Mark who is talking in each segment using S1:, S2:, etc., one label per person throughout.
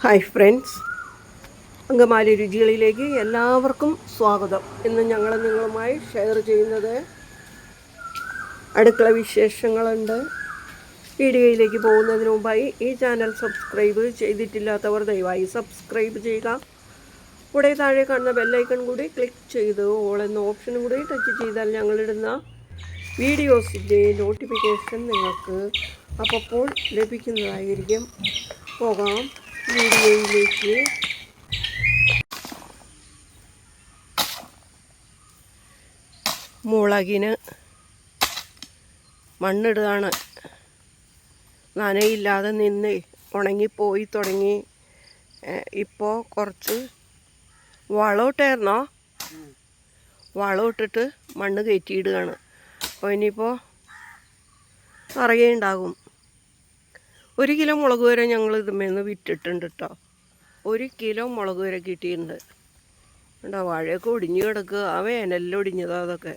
S1: Hi friends Angamaly രുചികളിലേക്ക് എല്ലാവർക്കും സ്വാഗതം. ഇന്ന് ഞങ്ങൾ നിങ്ങളുമായി ഷെയർ ചെയ്യുന്നത് അടുക്കള വിശേഷങ്ങളുണ്ട്. വീഡിയോയിലേക്ക് പോകുന്നതിന് മുമ്പായി ഈ ചാനൽ സബ്സ്ക്രൈബ് ചെയ്തിട്ടില്ലാത്തവർ ദയവായി സബ്സ്ക്രൈബ് ചെയ്യുക. കൂടെ താഴെ കാണുന്ന ബെല്ലൈക്കൺ കൂടി ക്ലിക്ക് ചെയ്ത് ഓൾ എന്ന ഓപ്ഷൻ കൂടി ടച്ച് ചെയ്താൽ ഞങ്ങളിടുന്ന വീഡിയോസിന്റെ നോട്ടിഫിക്കേഷൻ നിങ്ങൾക്ക് അപ്പോൾ ലഭിക്കുന്നതായിരിക്കും. പോകാം. വീഡിയോയിലേക്ക്. മുളകിന് മണ്ണിടുകയാണ്. നനയില്ലാതെ നിന്ന് ഉണങ്ങിപ്പോയി തുടങ്ങി. ഇപ്പോൾ കുറച്ച് വളമിട്ടായിരുന്നോ വളമിട്ടിട്ട് മണ്ണ് കയറ്റിയിടുകയാണ്. അപ്പോൾ ഇനിയിപ്പോൾ നിറയെ ഉണ്ടാകും. ഒരു കിലോ മുളക് വരെ ഞങ്ങൾ ഇതുമേന്ന് വിറ്റിട്ടുണ്ട് കേട്ടോ ഒരു കിലോ മുളക് വരെ കിട്ടിയിട്ടുണ്ട്. ഉണ്ടോ വാഴയൊക്കെ ഒടിഞ്ഞു കിടക്കുക. ആ വേനലിലും ഒടിഞ്ഞതാ അതൊക്കെ.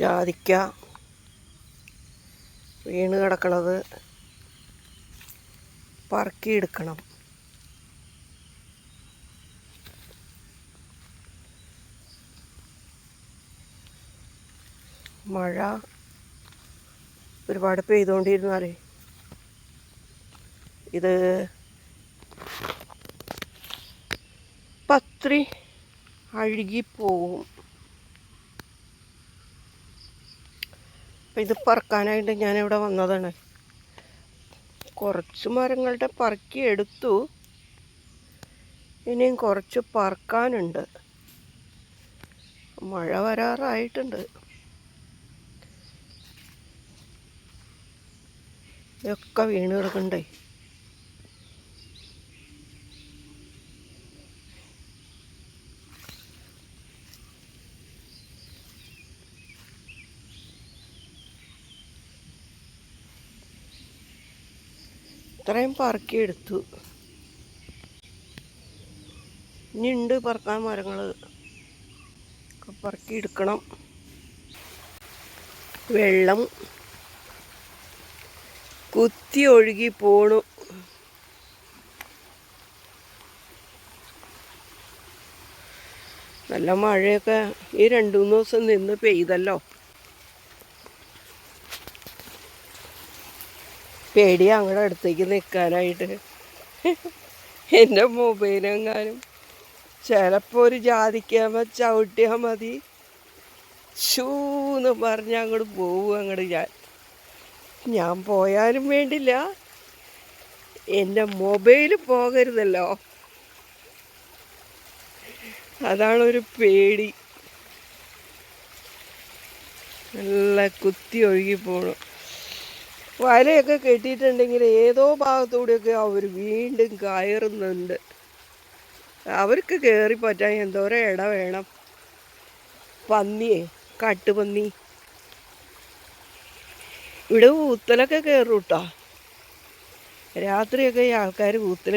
S1: ജാതിക്ക വീണ് കിടക്കണത് പറക്കിയെടുക്കണം മഴ ഒരുപാട് പെയ്തുകൊണ്ടിരുന്നാലേ ഇത് പത്രി അഴുകിപ്പോവും. അപ്പം ഇത് പറക്കാനായിട്ട് ഞാനിവിടെ വന്നതാണ്. കുറച്ച് മരങ്ങളുടെ പറക്കി എടുത്തു. ഇനിയും കുറച്ച് പറക്കാനുണ്ട്. മഴ വരാറായിട്ടുണ്ട്. ഇതൊക്കെ വീണ് കിടക്കണ്ടേ. ഇത്രയും പറക്കിയെടുത്തു ഇനി ഉണ്ട് പറക്കാൻ മരങ്ങൾ ഒക്കെ പറക്കി എടുക്കണം. വെള്ളം കുത്തി ഒഴുകി പോണു. നല്ല മഴയൊക്കെ ഈ രണ്ടു മൂന്ന് ദിവസം നിന്ന് പെയ്തല്ലോ. പേടി അങ്ങടെ അടുത്തേക്ക് നിൽക്കാനായിട്ട് എന്റെ മൊബൈലെങ്ങാനും ചിലപ്പോൾ ഒരു ജാതിക്കാമ ചവിട്ടിയാൽ മതി. ഷൂന്ന് പറഞ്ഞ് അങ്ങോട്ട് പോവും അങ്ങോട്ട് ഞാൻ. ഞാൻ പോയാലും വേണ്ടില്ല. എന്റെ മൊബൈൽ പോകരുതല്ലോ. അതാണൊരു പേടി. നല്ല കുത്തി ഒഴുകി വലയൊക്കെ കെട്ടിയിട്ടുണ്ടെങ്കിൽ ഏതോ ഭാഗത്തൂടെയൊക്കെ അവർ വീണ്ടും കയറുന്നുണ്ട്. അവർക്ക് കയറി പറ്റാൻ എന്തോരം ഇട വേണം. പന്നിയെ കാട്ടുപന്നി. ഇവിടെ ഊത്തലൊക്കെ കയറും കേട്ടോ രാത്രിയൊക്കെ ഈ ആൾക്കാർ ഊത്തൽ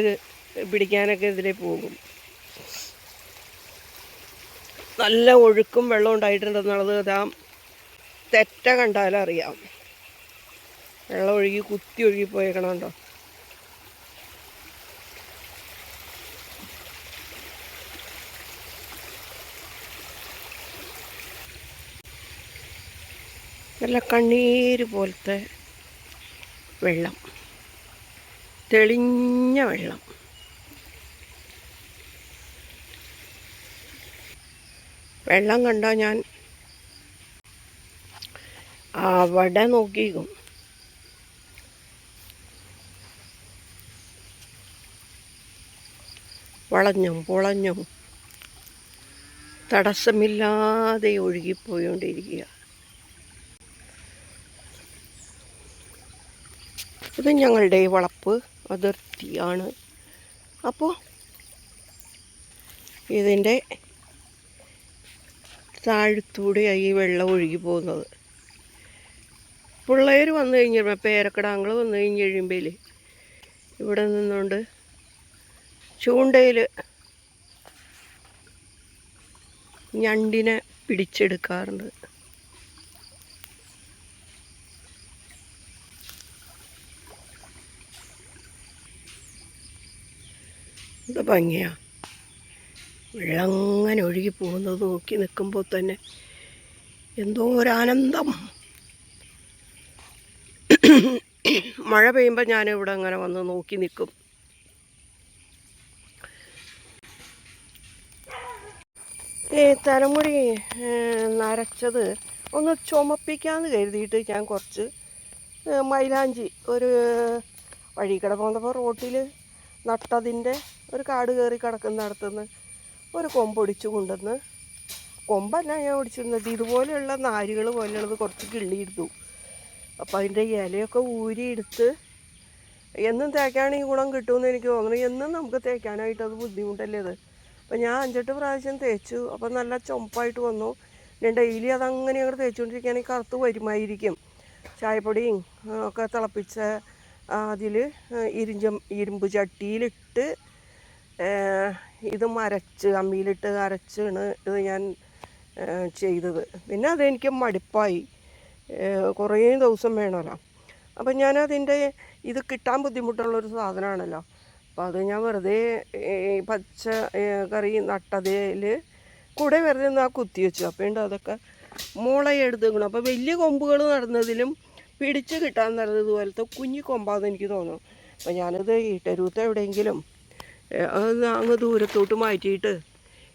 S1: പിടിക്കാനൊക്കെ ഇതിലെ പോകും. നല്ല ഒഴുക്കും വെള്ളം ഉണ്ടായിട്ടുണ്ടെന്നുള്ളത് ഇതാ തെറ്റ കണ്ടാലറിയാം. വെള്ളം ഒഴുകി കുത്തി ഒഴുകി പോയേക്കണുണ്ടോ? നല്ല കണ്ണീര് പോലത്തെ വെള്ളം. തെളിഞ്ഞ വെള്ളം. വെള്ളം കണ്ടാൽ ഞാൻ അവിടെ നോക്കിക്കും വളഞ്ഞും പൊളഞ്ഞും തടസ്സമില്ലാതെ ഒഴുകിപ്പോയോണ്ടിരിക്കുക. ഇത് ഞങ്ങളുടെ വളപ്പ് അതിർത്തിയാണ്. അപ്പോൾ ഇതിന്റെ താഴ്ത്തൂടെയായി വെള്ളം ഒഴുകി പോകുന്നത്. പിള്ളേർ വന്നു കഴിഞ്ഞപ്പോൾ പേരക്കിടാങ്ങൾ വന്നു കഴിഞ്ഞ് കഴിയുമ്പോൾ ഇവിടെ നിന്നുകൊണ്ട് ചൂണ്ടയിൽ ഞണ്ടിനെ പിടിച്ചെടുക്കാറുണ്ട്. ഇത് ഭംഗിയാ. വെള്ളം അങ്ങനെ ഒഴുകി പോകുന്നത് നോക്കി നിൽക്കുമ്പോൾ തന്നെ എന്തോ ഒരാനന്ദം. മഴ പെയ്യുമ്പോൾ ഞാനിവിടെ അങ്ങനെ വന്ന് നോക്കി നിൽക്കും. ഏ തലമുടി നരച്ചത് ഒന്ന് ചുമപ്പിക്കാമെന്ന് കരുതിയിട്ട് ഞാൻ കുറച്ച് മൈലാഞ്ചി ഒരു വഴി കിട പോകുന്നപ്പോൾ റോട്ടിൽ നട്ടതിന്റെ ഒരു കാട് കയറി കിടക്കുന്നിടത്തുനിന്ന് ഒരു കൊമ്പൊടിച്ചു കൊണ്ടുവന്ന് കൊമ്പല്ല ഞാൻ ഒടിച്ചിരുന്നത്. ഇതുപോലെയുള്ള നാരുകൾ പോലെയുള്ളത് കുറച്ച് കിള്ളിയെടുത്തു അപ്പോൾ അതിന്റെ ഇലയൊക്കെ ഊരിയെടുത്ത് എന്നും തേക്കാണെങ്കിൽ ഗുണം കിട്ടുമെന്ന് എനിക്ക് തോന്നുന്നു. എന്നും നമുക്ക് തേക്കാനായിട്ട് അത് ബുദ്ധിമുട്ടല്ലേ അത്? അപ്പോൾ ഞാൻ അഞ്ചെട്ട് പ്രാവശ്യം തേച്ചു. അപ്പോൾ നല്ല ചുമപ്പായിട്ട് വന്നു. ഞാൻ ഡെയിലി അതങ്ങനെ അങ്ങോട്ട് തേച്ചുകൊണ്ടിരിക്കുകയാണെങ്കിൽ കറുത്ത് വരുമായിരിക്കും. ചായപ്പൊടിയും ഒക്കെ തിളപ്പിച്ച അതിൽ ഇരിഞ്ചം ഇരുമ്പ് ചട്ടിയിലിട്ട് ഇത് മരച്ച് അമ്മിയിലിട്ട് അരച്ചാണ് ഇത് ഞാൻ ചെയ്തത്. പിന്നെ അതെനിക്ക് മടുപ്പായി. കുറേ ദിവസം വേണമല്ലോ. അപ്പം ഞാനതിന്റെ ഇത് കിട്ടാൻ ബുദ്ധിമുട്ടുള്ളൊരു സാധനമാണല്ലോ. അപ്പം അത് ഞാൻ വെറുതെ പച്ച കറി നട്ടതിൽ കൂടെ വെറുതെ ഒന്ന് ആ കുത്തി വെച്ചു. അപ്പോൾ ഉണ്ട് അതൊക്കെ മുളയെടുത്തേക്കണം അപ്പോൾ വലിയ കൊമ്പുകൾ നടന്നതിലും പിടിച്ച് കിട്ടാൻ ഇതുപോലത്തെ കുഞ്ഞി കൊമ്പാന്ന് എനിക്ക് തോന്നുന്നു. അപ്പോൾ ഞാനത് ഈട്ടരൂത്ത് എവിടെയെങ്കിലും അത് അങ്ങ് ദൂരത്തോട്ട് മാറ്റിയിട്ട്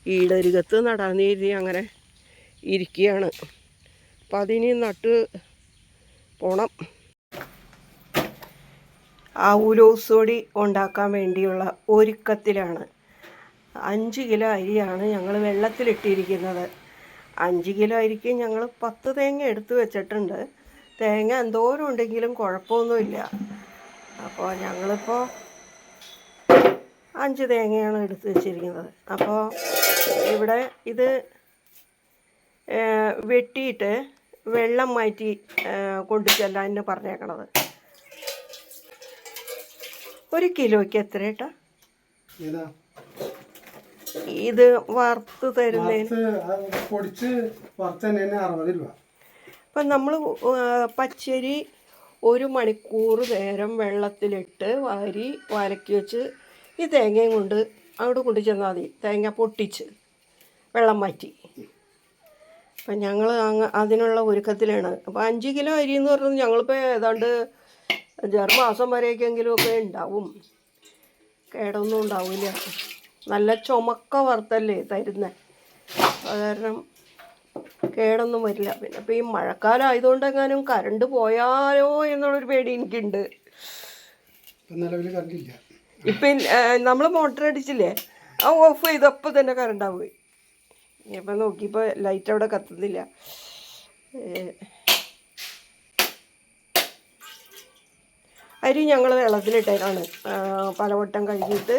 S1: ഈടരികത്ത് നടാന്ന് കരുതി അങ്ങനെ ഇരിക്കുകയാണ്. അപ്പം അതിനി നട്ട് പോണം. ആ ഉലോസോടി ഉണ്ടാക്കാൻ വേണ്ടിയുള്ള ഒരുക്കത്തിലാണ്. അഞ്ച് കിലോ അരിയാണ് ഞങ്ങൾ വെള്ളത്തിലിട്ടിരിക്കുന്നത്. അഞ്ച് കിലോ അരിക്ക് ഞങ്ങൾ പത്ത് തേങ്ങ എടുത്തു വെച്ചിട്ടുണ്ട്. തേങ്ങ എന്തോരം ഉണ്ടെങ്കിലും കുഴപ്പമൊന്നുമില്ല. അപ്പോൾ ഞങ്ങളിപ്പോൾ അഞ്ച് തേങ്ങയാണ് എടുത്ത് വെച്ചിരിക്കുന്നത്. അപ്പോൾ ഇവിടെ ഇത് വെട്ടിയിട്ട് വെള്ളം മാറ്റി കൊണ്ടു ചെല്ലാൻ പറഞ്ഞേക്കണത്. ഒരു കിലോയ്ക്ക് എത്ര ഏട്ടാ? ഇത് വറുത്ത് തരുന്നതിന്
S2: പൊടിച്ച് അറുപത് രൂപ.
S1: ഇപ്പം നമ്മൾ പച്ചരി ഒരു മണിക്കൂർ നേരം വെള്ളത്തിലിട്ട് വാരി വരക്കി വെച്ച് ഈ തേങ്ങയും കൊണ്ട് അവിടെ കൊണ്ടു ചെന്നാൽ മതി. തേങ്ങ പൊട്ടിച്ച് വെള്ളം മാറ്റി അപ്പം ഞങ്ങൾ അങ്ങ് അതിനുള്ള ഒരുക്കത്തിലാണ്. അപ്പോൾ അഞ്ച് കിലോ അരി എന്ന് പറയുന്നത് ഞങ്ങളിപ്പോൾ ഏതാണ്ട് അഞ്ചാറ് മാസം വരെയൊക്കെങ്കിലും ഒക്കെ ഉണ്ടാവും. കേടൊന്നും ഉണ്ടാവില്ല. നല്ല ചുമക്ക വറുത്തല്ലേ തരുന്നത് അത് കാരണം കേടൊന്നും വരില്ല. പിന്നെ ഇപ്പോൾ ഈ മഴക്കാലം ആയതുകൊണ്ട് എങ്ങാനും കറണ്ട് പോയാലോ എന്നുള്ളൊരു പേടി എനിക്കുണ്ട്.
S2: നിലവിൽ കണ്ടില്ല
S1: ഇപ്പം നമ്മൾ മോട്ടർ അടിച്ചില്ലേ? ആ ഓഫ് ചെയ്തപ്പോൾ തന്നെ കറണ്ട് പോയി. ഇപ്പൊ നോക്കിയപ്പോൾ ലൈറ്റ് അവിടെ കത്തുന്നില്ല. അരി ഞങ്ങൾ വെള്ളത്തിലിട്ടതാണ് ആ, പലവട്ടം കഴുകിയിട്ട്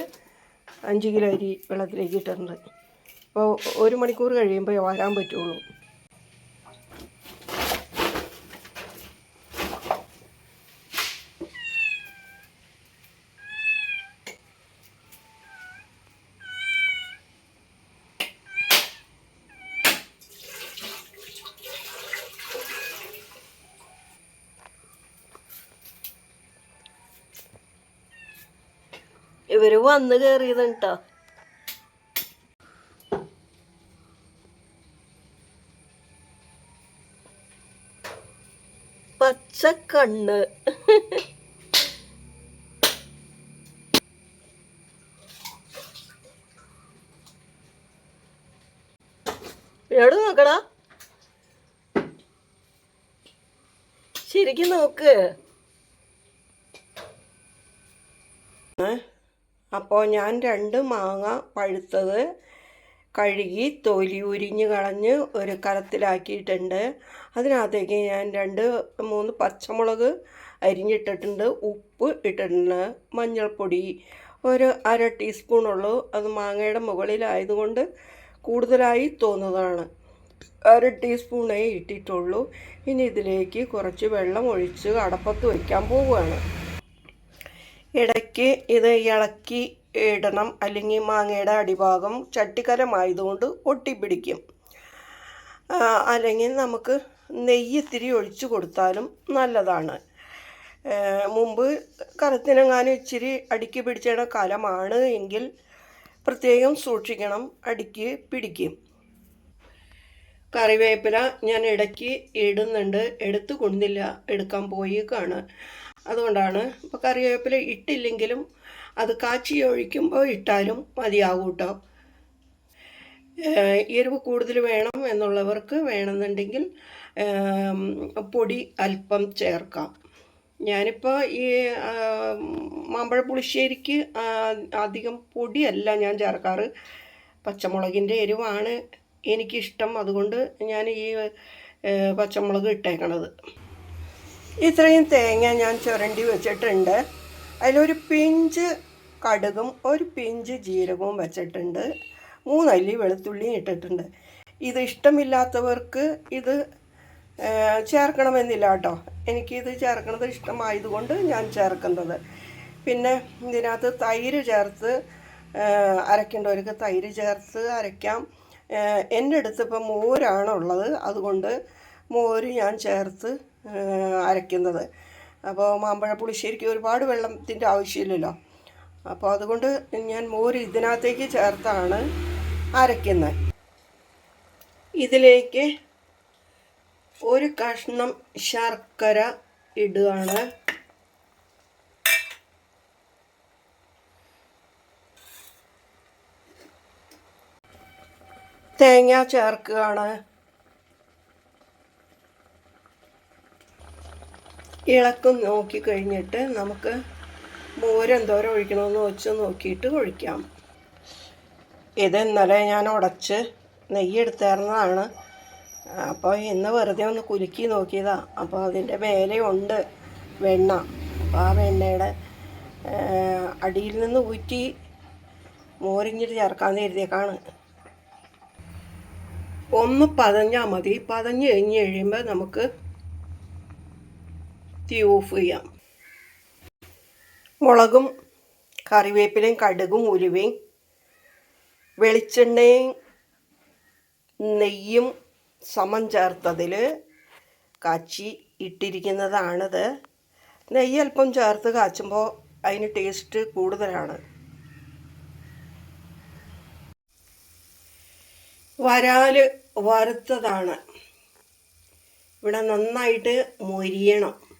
S1: അഞ്ച് കിലോ അരി വെള്ളത്തിലേക്ക് ഇട്ടിട്ടുണ്ട്. അപ്പോൾ ഒരു മണിക്കൂർ കഴിയുമ്പോൾ വരാൻ പറ്റുള്ളൂ. ഇവർ വന്ന് കയറിയതാണ് പച്ച കണ്ണ്. എവിടെ നോക്കടാ? ശരിക്കും നോക്ക്. അപ്പോൾ ഞാൻ രണ്ട് മാങ്ങ പഴുത്തത് കഴുകി തൊലി ഉരിഞ്ഞ് കളഞ്ഞ് ഒരു കലത്തിലാക്കിയിട്ടുണ്ട്. അതിനകത്തേക്ക് ഞാൻ രണ്ട് മൂന്ന് പച്ചമുളക് അരിഞ്ഞിട്ടിട്ടുണ്ട്. ഉപ്പ് ഇട്ടിട്ടുണ്ട്. മഞ്ഞൾപ്പൊടി ഒരു അര ടീസ്പൂണുള്ളൂ. അത് മാങ്ങയുടെ മുകളിലായതുകൊണ്ട് കൂടുതലായി തോന്നുന്നതാണ്. അര ടീസ്പൂണേ ഇട്ടിട്ടുള്ളൂ. ഇനി ഇതിലേക്ക് കുറച്ച് വെള്ളം ഒഴിച്ച് അടപ്പത്ത് വയ്ക്കാൻ പോവുകയാണ്. ഇടയ്ക്ക് ഇത് ഇളക്കി ഇടണം അല്ലെങ്കിൽ മാങ്ങയുടെ അടിഭാഗം ചട്ടിക്കരമായതുകൊണ്ട് ഒട്ടിപ്പിടിക്കും. അല്ലെങ്കിൽ നമുക്ക് നെയ്യ് ഇത്തിരി ഒഴിച്ചു കൊടുത്താലും നല്ലതാണ്. മുമ്പ് കറുത്തിനെങ്ങാനും ഇച്ചിരി അടുക്കി പിടിച്ചിട കലമാണ് എങ്കിൽ പ്രത്യേകം സൂക്ഷിക്കണം അടുക്കി പിടിക്കും. കറിവേപ്പില ഞാൻ ഇടയ്ക്ക് ഇടുന്നുണ്ട്. എടുത്തു കൊണ്ടില്ല എടുക്കാൻ പോയി കാണ് അതുകൊണ്ടാണ് ഇപ്പോൾ കറിവേപ്പില ഇട്ടില്ലെങ്കിലും അത് കാച്ചി ഒഴിക്കുമ്പോൾ ഇട്ടാലും മതിയാകും കേട്ടോ എരിവ് കൂടുതൽ വേണം എന്നുള്ളവർക്ക് വേണമെന്നുണ്ടെങ്കിൽ പൊടി അല്പം ചേർക്കാം. ഞാനിപ്പോൾ ഈ മാമ്പഴ പുളിശ്ശേരിക്ക് അധികം പൊടിയല്ല ഞാൻ ചേർക്കാറ്. പച്ചമുളകിന്റെ എരിവാണ് എനിക്കിഷ്ടം. അതുകൊണ്ട് ഞാൻ ഈ പച്ചമുളക് ഇട്ടേക്കണത്. ഇത്രയും തേങ്ങ ഞാൻ ചുരണ്ടി വെച്ചിട്ടുണ്ട്. അതിലൊരു പിഞ്ച് കടുകും ഒരു പിഞ്ച് ജീരകവും വെച്ചിട്ടുണ്ട്. മൂന്നല്ലി വെളുത്തുള്ളിയും ഇട്ടിട്ടുണ്ട്. ഇത് ഇഷ്ടമില്ലാത്തവർക്ക് ഇത് ചേർക്കണമെന്നില്ല കേട്ടോ. എനിക്കിത് ചേർക്കണത് ഇഷ്ടമായതുകൊണ്ട് ഞാൻ ചേർക്കുന്നത്. പിന്നെ ഇതിനകത്ത് തൈര് ചേർത്ത് അരയ്ക്കേണ്ടവർക്ക് തൈര് ചേർത്ത് അരയ്ക്കാം. എന്റെ അടുത്ത് ഇപ്പം മോരാണുള്ളത്. അതുകൊണ്ട് മോര് ഞാൻ ചേർത്ത് അരയ്ക്കുന്നത്. അപ്പോൾ മാമ്പഴ പുളിശ്ശേരിക്ക് ഒരുപാട് വെള്ളത്തിന്റെ ആവശ്യമില്ലല്ലോ. അപ്പോൾ അതുകൊണ്ട് ഞാൻ മോര് ഇതിനകത്തേക്ക് ചേർത്താണ് അരയ്ക്കുന്നത്. ഇതിലേക്ക് ഒരു കഷ്ണം ശർക്കര ഇടുകയാണ്. തേങ്ങ ചേർക്കുകയാണ്. ഇളക്കം നോക്കി കഴിഞ്ഞിട്ട് നമുക്ക് മോരെന്തോരം ഒഴിക്കണമെന്ന് വെച്ച് നോക്കിയിട്ട് ഒഴിക്കാം. ഇത് ഇന്നലെ ഞാൻ ഉടച്ച് നെയ്യ് എടുത്തേർന്നതാണ് അപ്പോൾ ഇന്ന് വെറുതെ ഒന്ന് കുലുക്കി നോക്കിയതാണ് അപ്പോൾ അതിന്റെ മേലെ ഉണ്ട് വെണ്ണ. അപ്പോൾ ആ വെണ്ണയുടെ അടിയിൽ നിന്ന് ഊറ്റി മോരിഞ്ഞിട്ട് ചേർക്കാമെന്ന് കരുതിയേക്കാണ്. ഒന്ന് പതഞ്ഞാൽ മതി. പതഞ്ഞ് കഴിഞ്ഞ് കഴിയുമ്പോൾ നമുക്ക് തീ ഓഫ് ചെയ്യാം. മുളകും കറിവേപ്പിലയും കടുകും ഉലുവയും വെളിച്ചെണ്ണയും നെയ്യും സമം ചേർത്തതിൽ കാച്ചി ഇട്ടിരിക്കുന്നതാണിത്. നെയ്യ് അല്പം ചേർത്ത് കാച്ചുമ്പോൾ അതിന് ടേസ്റ്റ് കൂടുതലാണ്. വരാൽ വറുത്തതാണ്. ഇവിടെ നന്നായിട്ട് മൊരിയണം.